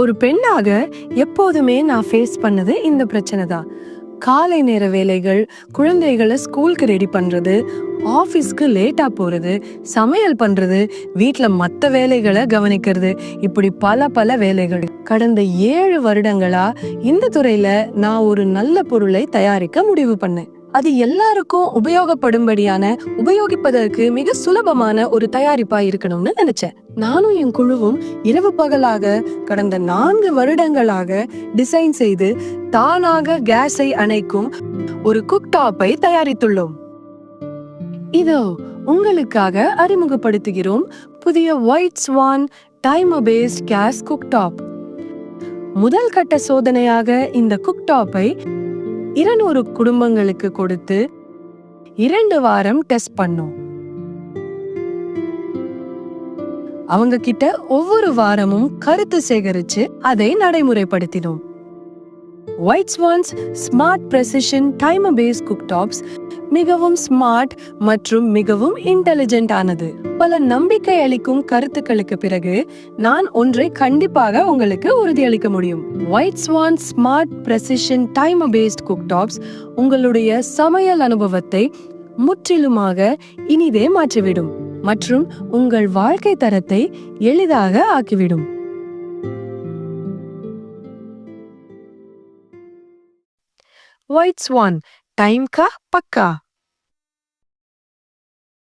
ஒரு பெண்ணாக எப்போதுமே நான் ஃபேஸ் பண்ணது இந்த பிரச்சனை தான். காலை நேர வேலைகள் குழந்தைகளை ஸ்கூலுக்கு ரெடி பண்ணுறது ஆஃபீஸ்க்கு லேட்டாக போகிறது சமையல் பண்ணுறது வீட்டில் மற்ற வேலைகளை கவனிக்கிறது இப்படி பல பல வேலைகள். கடந்த ஏழு வருடங்களாக இந்த துறையில் நான் ஒரு நல்ல பொருளை தயாரிக்க முடிவு பண்ணேன். அது எல்லாருக்கும் உபயோகப்படும்படியான உபயோகிப்பதற்கு மிக சுலபமான ஒரு தயாரிப்பா இருக்கணும்னு நினைச்சேன். நானும் என் குழுவும் இரவு பகலாக கடந்த நான்கு வருடங்களாக டிசைன் செய்து தானாக கேஸை அணைக்கும் ஒரு குக் டாப்பை தயாரித்துள்ளோம். இதோ உங்களுக்காக அறிமுகப்படுத்துகிறோம் புதிய white swan time based gas cooktop. முதல் கட்ட சோதனையாக இந்த குக் டாப்பை இருநூறு குடும்பங்களுக்கு கொடுத்து இரண்டு வாரம் டெஸ்ட் பண்ணோம். அவங்க கிட்ட ஒவ்வொரு வாரமும் கருத்து சேகரிச்சு அதை நடைமுறைப்படுத்தினோம். White swan's smart precision time base cooktops மிகவும் ஸ்மார்ட் மற்றும் மிகவும் இன்டெலிஜென்ட் ஆனது. பல நம்பிக்கை அளிக்கும் கருத்துக்களுக்கு பிறகு நான் ஒன்றை கண்டிப்பாக உங்களுக்கு உறுதியளிக்க முடியும். White swan smart precision time based cooktops உங்களுடைய சமையல் அனுபவத்தை முற்றிலுமாக இனிதே மாற்றிவிடும் மற்றும் உங்கள் வாழ்க்கை தரத்தை எளிதாக ஆக்கிவிடும். ஒயிட் ஸ்வான் டைம் கா பக்கா